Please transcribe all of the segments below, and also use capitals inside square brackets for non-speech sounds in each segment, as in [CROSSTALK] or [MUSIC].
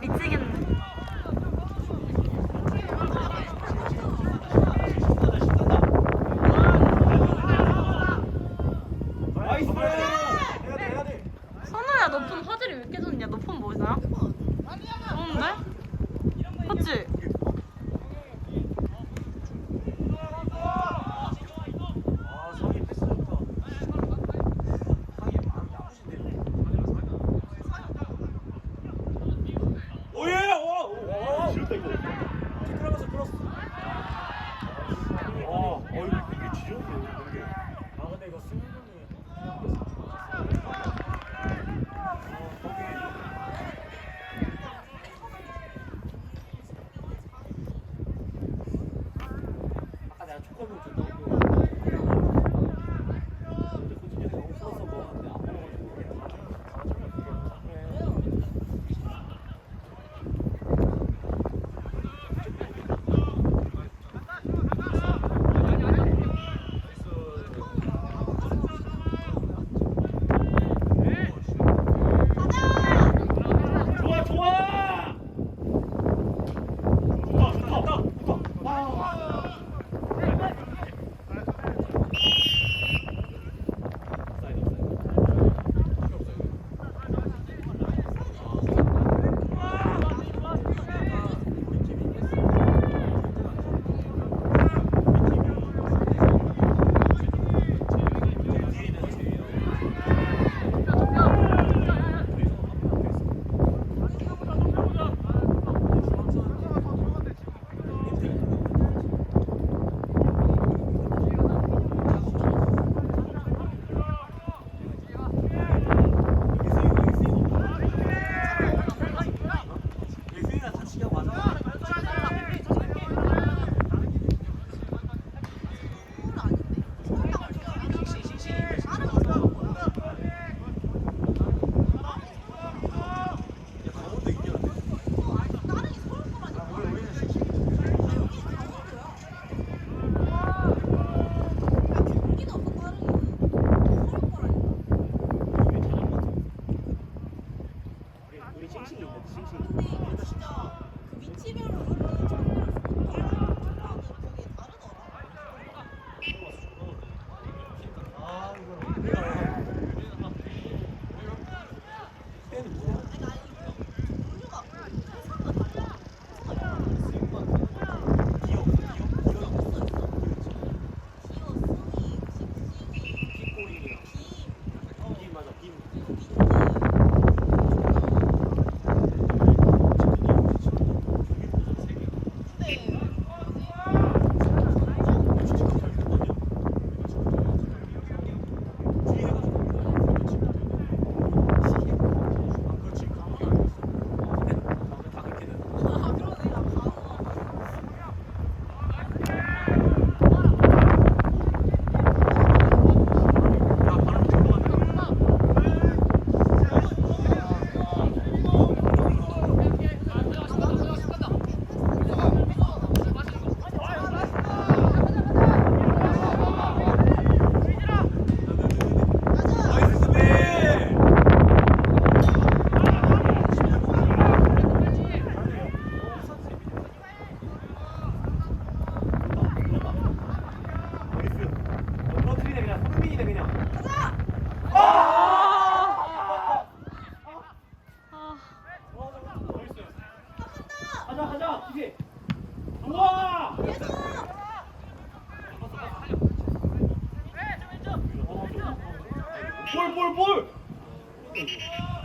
미치 করবো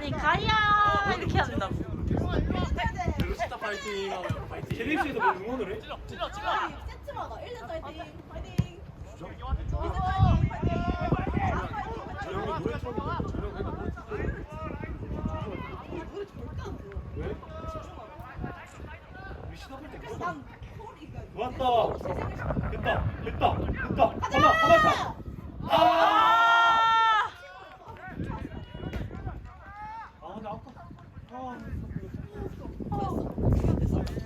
아니, 가이야. 이렇게 해야 된다고. 별로 스탑 파이팅 하면 파이팅. 제립시에서 뭐 응원을 해? 세트마다 1년 파이팅 파이팅 저 2년 파이팅 파이팅 형이 노래 저 왜? 난 소리가 좋았다. 됐다. 됐다. 됐다. 하나, 하나, 아! 아, 근데 아까 아,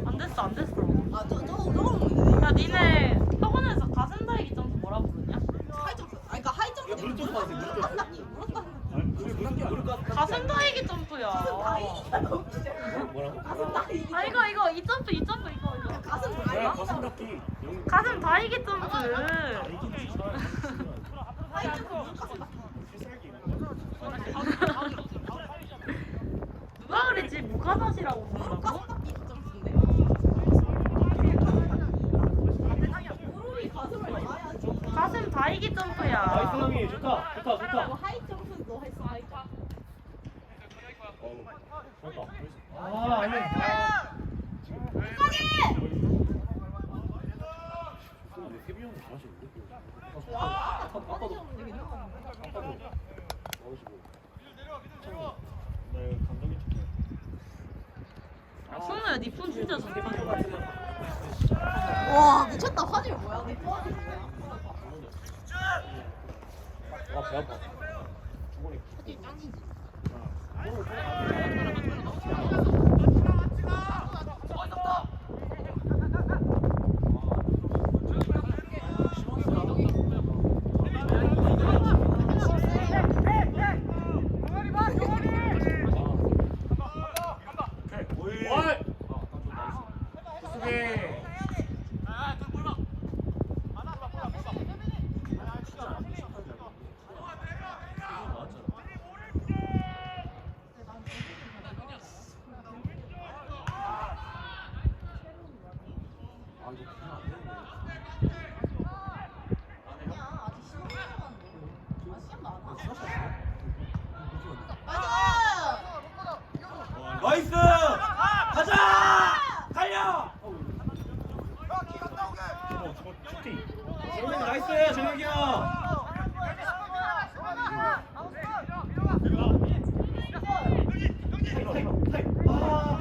안 됐어 안 됐어. 아 저, 저거 저거 먹는데 야 니네 학원에서 가슴 다이기 점프 뭐라 부르냐? 하이점프 아 그러니까 하이점프 야, 무릎 점프 하세요, 무릎 점프. 물었다니 물었다니 아니, 우리 무슨 무릎 가 가슴 다이기 점프야. 다이기가 너무 뭐라고? 가슴 다이기 아 이거 이거 이 점프 이 점프 이거 이거. 가슴 뭐야, 다이기 가슴 닫기. 영- 가슴 다이기 점프. 이기지. 하이점프 무슨 가슴 닫기 누가 그랬지 무가다시라고 무릎 부른다고? 가슴 닫기 점프인데 무릎이 가슴을 닿아야지 가슴 다이기 나이스 점프야. 형이 좋다. 좋다, 너 좋다. 하이점프도 할수 있어 좋다. 아, 아니. 아. 근데 세빈 형은 잘하시는데? 와 아까 아까도 던지는 되게 유명한데 아까도 잘하시고. 참, 네, 감독이 좋네. 승우야 니폰 진짜 좋다. 와 미쳤다 화질 뭐야 내 화질 뭐야 아, 배 아파. 화질 짱이지 아니야 아직 시험 남았는데 아 시험도 안 와? 맞아 나이스! 가자! 달려! 정민이 나이스! 정혁이 형! 아,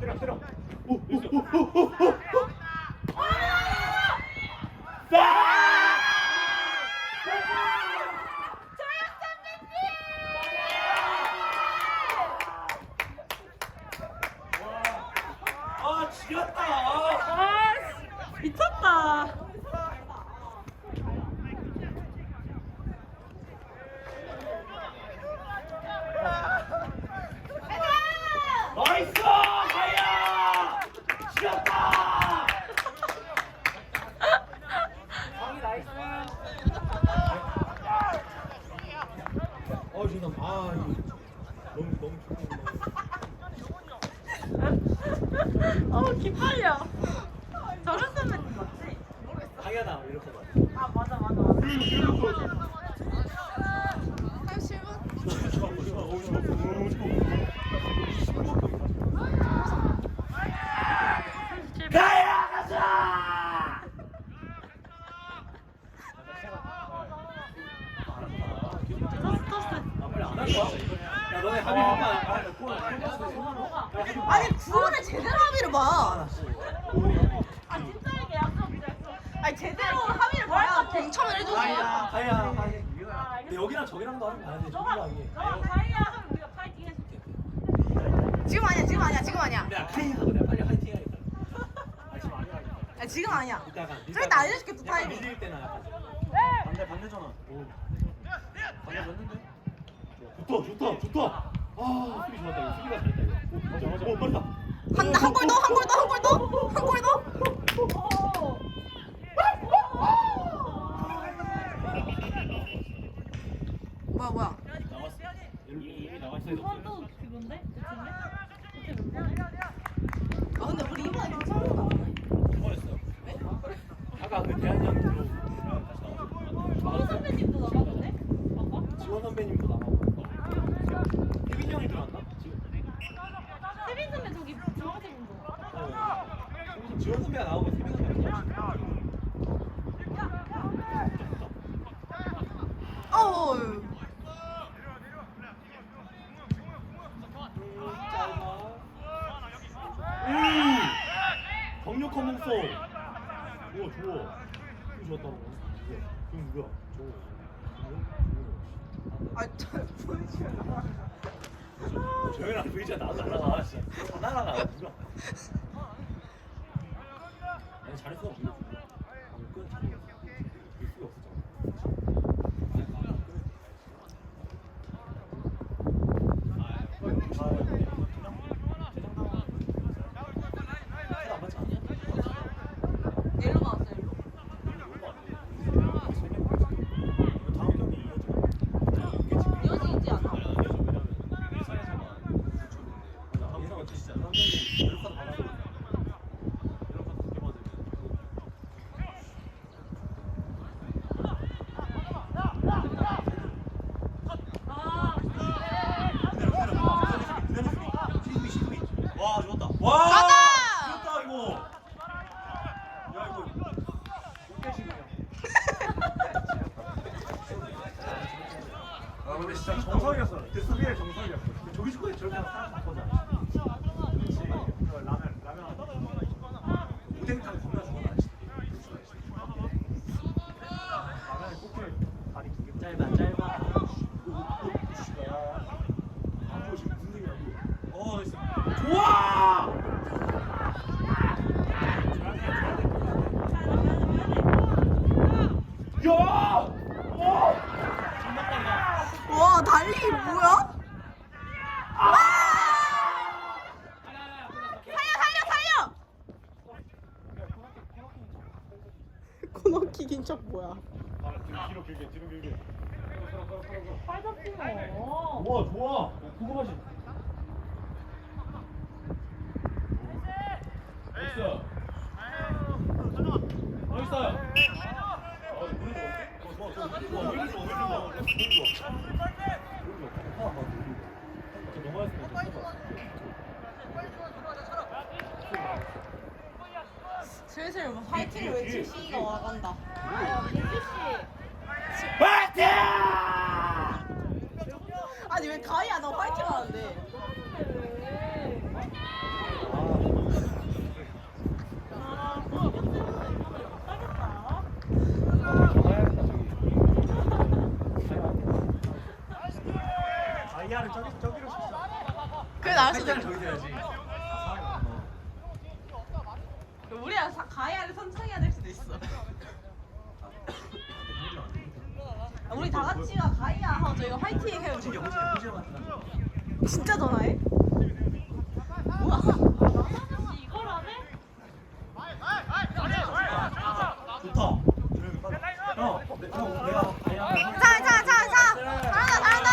때려, 때려. 오, 오, 오, 오, [LAUGHS] 오, 오. 아, 지렸다. 아. 아 미쳤다. 나이스! 가야! 지렸다! 강이 나이스. 어, 지금 아, 이거 너무 너무 좋은 어 기빨려. 저런 선배님 맞지? 강야다 이렇게 봐. 아 맞아 맞아. 맞아. 87분 가야 가자! 토스 토스. 아, 빨리 안할 거야? 야, 너네 합의 한번 아니 구호를 제대로 합의를 봐 아 진짜 이게 약속. 아니 제대로 합의를 봐야 동참을 해주지 가야, 가야. 아, 근데. 여기랑 저기랑도 하면 안 돼. 너가 저기랑 너가 가이야 하면 우리가 파이팅 해줄게. 지금 아니야 지금 아니야 지금 아니야 내가 카이 하고 내가 빨리 화이팅 해야겠다. 아, 지금 아니야. 아, 지금 아니야 이따가. 좀 이따 알려줄게 또 약간 타이밍 밀릴 때나 약간. 반대 반대잖아. 오. 반대 맞는데? 좋다 좋다 좋다. 아 수비 좋았다 이거 수비가 잘했다 이거. 오, 맞아 맞아. 오 빠르다. 한 한 골 더 한 골 더 한 골 더 한 골 더 뭐야 뭐야 나왔어. 이미 나와 있어. 이번도 그건데? 그건데? 그때 몇 번이야? 아 근데 우리 이번에 괜찮은 거 아니야? 이번했어. 아까 그 대한이 형 들어. 다시 나왔어. 정 선배님도 나갔는데? 아까? 지원 선배님도 나가고. 혜빈이 형이 들어왔나? 좋다 몽소. 우와 좋아. 형 좋았다. 누구야? 형 누구야? 저거. 아, 저 보여주면. 저형이랑 보이지 않아? 나도 날아가. 진짜. 다 날아가. 누가? 아니 잘했어. 방금 끝 잘했어. 볼 수가 없었잖아. 일로 가왔어, 일로. 이어지지 않아? 와 좋았다. 와 가자! 좋았다 이거. 야 이거 아 우리 진짜 정석이었어. 그 수비의 정석이었어. 그 조기 축구에 저렇게 하면 사람 바꿔잖아. 그렇지. 그 라면 라면 오뎅탕 겁나 좋아하나 라면에 꽃게 다리 두개 짧아 짧아. 안 보여 지금 무슨 얘기야? 어 나이스. 좋아. 야! 와! 달리 뭐야? 와! 살려, 살려, 살려! [LAUGHS] 코너킥인 척 뭐야? 아, 뒤로, 길게, 뒤로 길게. 우와, 좋아. 그거 맛이. 나이스. 나이스. 어, 우리 좋아. 어, 좋아, 좋아. 좋아, 우리 좋아, 우리 좋아. 우리 좋아. 우리 좋아. 하나 봐, 우리. 진짜 넘어갔으면 좀 해봐. 슬슬 뭐 파이팅을 외칠 시기가 와간다. 파이팅! 아니 왜 가이야 너 파이팅 하는데? 다이아를 저기 저기로. 그래 나을 수도 있어. 저기 돼야지. 우리가 사- 가이아를 선창해야 될 수도 있어. 우리 다 같이가 가이아 하고 저희가 화이팅 해요. 진짜 전화해? 뭐야? 이걸 안 해? 좋다. 형, 형 내가 다이아. 자자자자 잘한다 잘한다.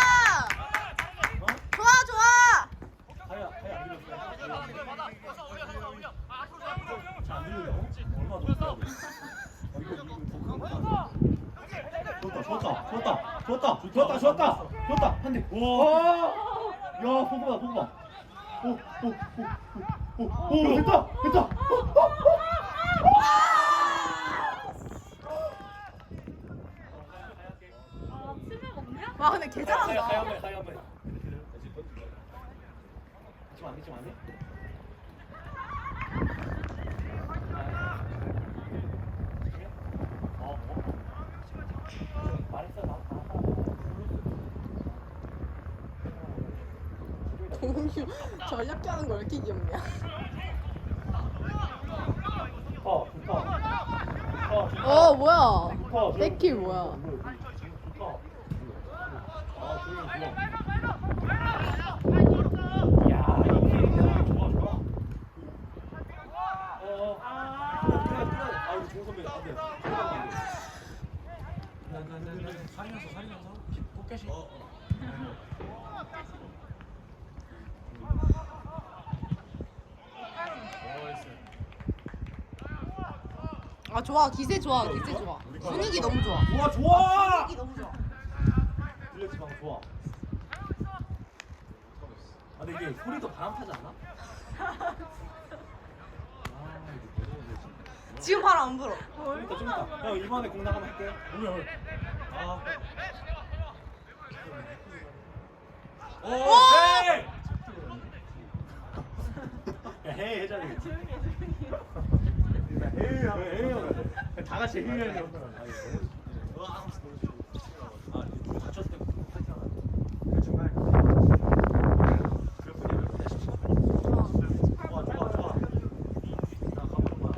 좋아 좋아. 다이아 다이아 안 들렸어. 잘안 들려요? 얼마 더 있어야 돼? 어, 이거 이거 더 큰 거. 좋다, 좋다, 좋다, 좋다, 좋다, 좋다, 좋다. 한 대. 와, 야, 보고봐, 보고봐. 오, 오, 오, 오, 오, 오, 됐다, 됐다. 오, 오, 오. 아, 치즈 와 근데 개 가야 잘한다. 한 번, 가야 한 번. 지금 안 돼, 지금 안 돼. 어, 뭐? 말했어, 나. 동규 전략기 하는 거 왜 이렇게 귀엽냐? 좋다. 좋다, 좋다. 어 뭐야? 백킬 뭐야? 좋다. 아, 조용히 좋아. 야, 이게 좋아, 좋아. 어, 아, 그래, 그래, 그래. 아, 우리 종 선배 안 돼. 살려서, 살려서. 꽃게시. 어, 아 좋아 기세 좋아 기세 좋아 분위기 너무 좋아. 좋아, 좋아. 분위기 너무 좋아. 빌려지 방 좋아. 아, 근데 이게 소리도 바람 타지 않나? 아? 지금 바로 안 불어. 좀 이따 좀 이따 형 이번에 공 나가면 할게 오늘 아 오! 헤이! 야 헤이 해줘야 되겠지 에이 하면 에이 하면 다 같이 에이 하면 아 누구 다쳤을 때 파이팅 하나 그 중간에 몇 분이 몇 분이 좋아 좋아 좋아 나 가보는 거야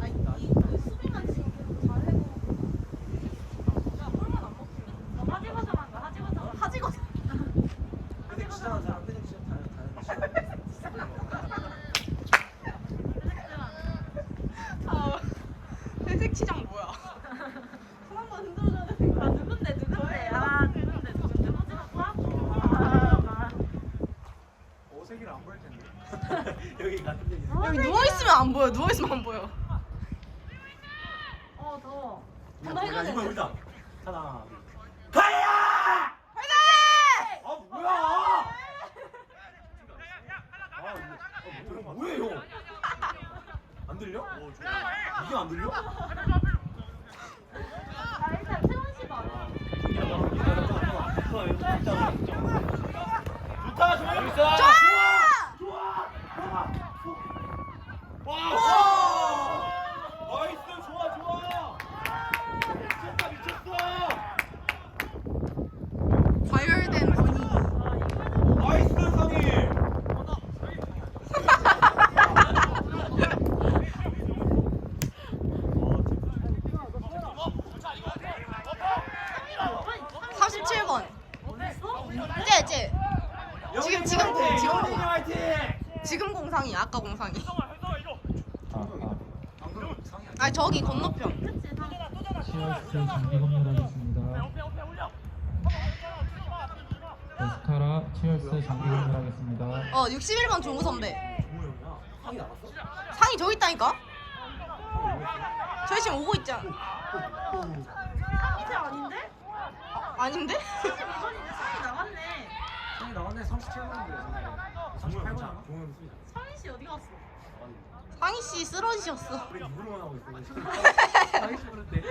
아니 이 수비만 지금 계속 잘해도 야 볼만 안 먹히네 하지거자만 가 하지거자 하지거자 근데 시장한 사람 패딩 시장 다녀 아, 회색 치장 뭐야? 손 한번 흔들어줘야 되는 거야 누군데 누군데 아 누군데 누군데 호지가 아 어색이라 안 보일 텐데 여기 같은 데 있어 여기 누워 있으면 안 보여. 누워 있으면 안 보여. 어 더워 나 해줘야 이거 하나 가야 화이팅! 아 뭐야 아 이거 어, 뭐예요 안 들려? 이게 안 들려? 아 일단 채원 씨 말해 좋다 좋아 좋아 좋아 와 나이스 좋아 좋아 미쳤다 미쳤어 과열된 분위기. 나이스 상희 삼십칠 번. 어딨어? 쟤, 쟤. 지금, 지금 공, 지금 영진이 공. 화이팅 지금 공상이 아까 공상이. 방금 상희 아니 저기 건너편. 그치 다 시어스 정비 검열하겠습니다. 에스카라 치얼스 정비 검열하겠습니다. 어 61번 종우 선배. 상이 저기 있다니까? 저희 지금 오고 있잖아. 이제 아닌데? 아닌데? 이번인데 상이 나갔네 37분인데 38분 동호 형 수비다 상희 씨 어디 갔어? 상희 씨 쓰러지셨어. 우리 입으로만 하고 있어 씨 부른데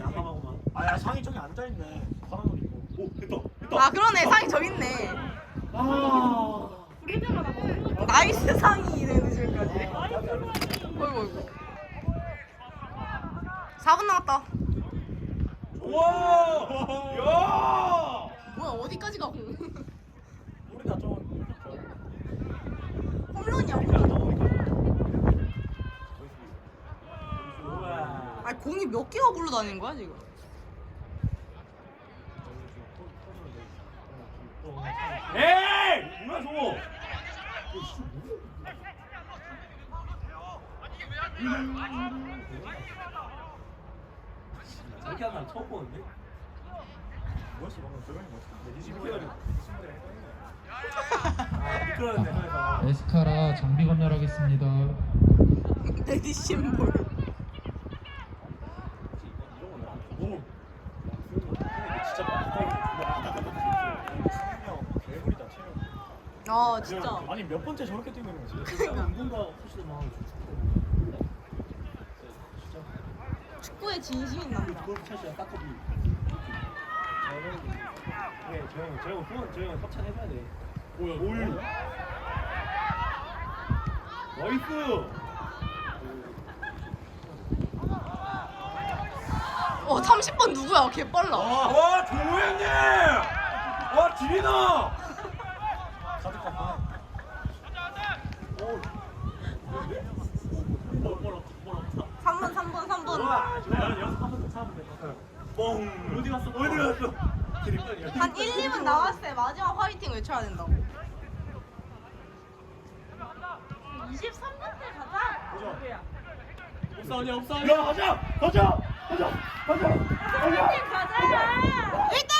야밤하고만 아야 상희 저기 앉아있네 파란 옷 입고 오 됐다 됐다 아 그러네 상이 저기 있네. 아 나이스 상이 되는 지금까지. 어이구 어이구. 4분 남았다. 우와 야 뭐야 어디까지 가고? 우리 다 저거 홈런이야. 우와 아니 공이 몇 개가 굴러다니는 거야 지금? 에이 뭐야 저거 저렇게 하는 사람 처음 보는데? 뭐였어 방금 조용히 뭐였어? 아 미끄러졌네 형에서 에스카라 정비 검열하겠습니다. 레디 심볼. 너무 진짜 개구리다 체력 아 진짜. 아니 몇 번째 저렇게 뛰고 있는 거지? 그러니까. 운동가 혹시 막 진짜 축구에 진심이 난다. 골프 차시야 따커비 저형 네, 저형 저형 후원 저형 협찬 해봐야 돼. 오야 올 나이스! 어 30번 누구야? 개 빨라. 와 조호연님 와 지리나 가득한 거 오. 뭘 없다 뭘 없다 3번 3번 3번. 우와, 나는 여기서 한번더 참으면 돼. 뻥. 어디 갔어? 어디 갔어? 한 1, 2분 나왔을 때 마지막 화이팅 외쳐야 된다고. 23분 때 가자 없어 아니야 없어. 야 가자 가자 가자 가자 가자. 가자 1대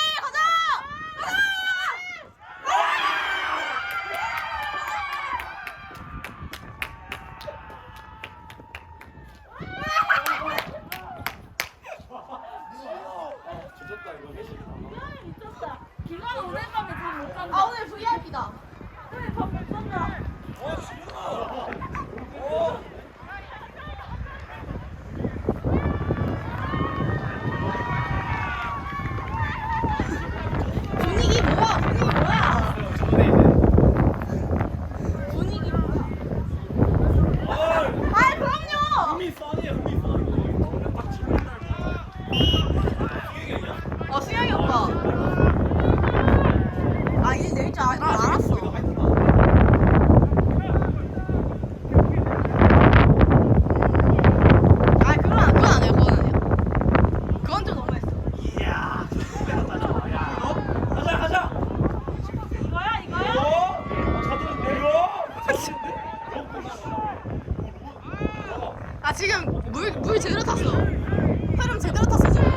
지금 물, 물 제대로 탔어. 사람 제대로 탔어, 지금.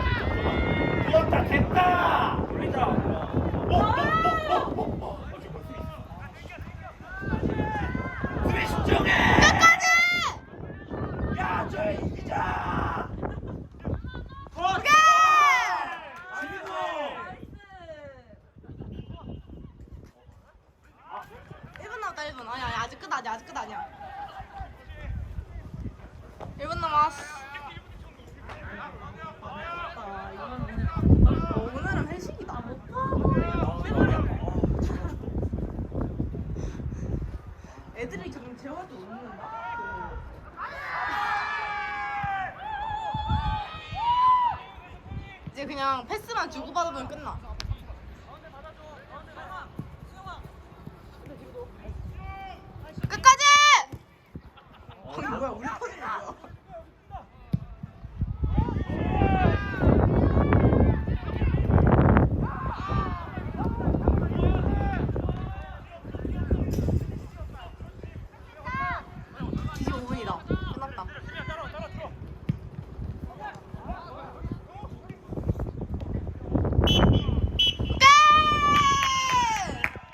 귀엽다 됐다 돌리자 어, 어, 어, 어, 어. 지금 재화도 웃는다? 이제 그냥 패스만 주고받으면 끝나. 끝까지! 어, 뭐야, 우리 터진 거야.